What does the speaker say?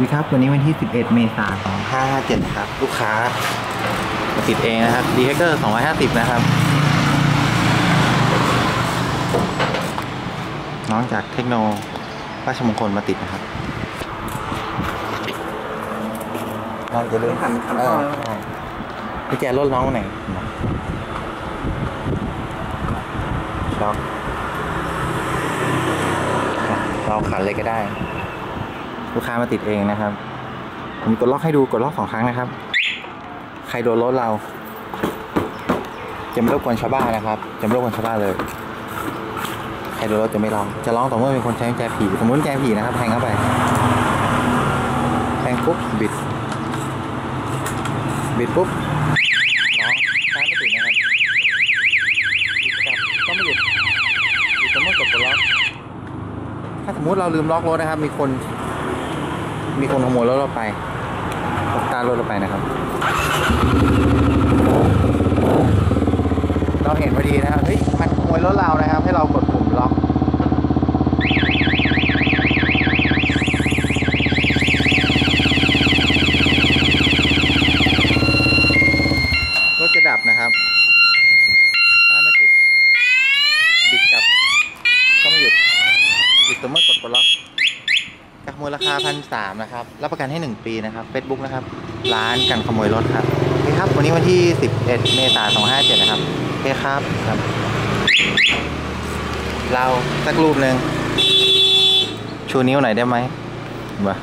ดีครับ วันนี้วันที่ 11 เมษายน2557ครับ ลูกค้ามาติดเองนะครับ d h a c k e r 250 นะครับ น้องจากเทคโนราชมงคลมาติดนะครับน้องจะเริ่มหันหันเอเข้าอแล้วใช่พี่แจรถน้องไหนล็อกเราขันเลยก็ได้ ลูกค้ามาติดเองนะครับ ผมกดล็อกให้ดูกดล็อกสองครั้งนะครับ ใครโดนรถเรา จะไม่รบกวนชาวบ้านนะครับจะไม่รบกวนชาวบ้านเลยใครโดนรถจะไม่ร้องจะร้องต่อเมื่อมีคนใช้แจผีสมมติแจผีนะครับแทงเข้าไปแทงปุ๊บบิดบิดปุ๊บร้องซ้ายไม่ติดนะครับบิดกลับก็ไม่หยุดบิดต่อเมื่อกดปลดล็อกถ้าสมมติเราลืมล็อกรถนะครับ มีคน มีคนขโมยรถเราไปตกตารถเราไปนะครับ เราเห็นพอดีนะครับ เฮ้ย มันขโมยรถเรานะครับ ให้เรากดปุ่มล็อกรถจะดับนะครับถ้าไม่ติด บิดกลับ ก็ไม่หยุด หยุดตัวเมื่อกดปลดล็อก กับมูลค่าพันสามนะครับ รับประกันให้ 1 ปีนะครับ Facebook นะครับ ร้านกันขโมยรถครับโอเคครับ วันนี้วันที่ 11 เมษายน2557 นะครับโอเคครับครับ เราสักรูปหนึ่งชูนิ้วหน่อยได้ไหมมา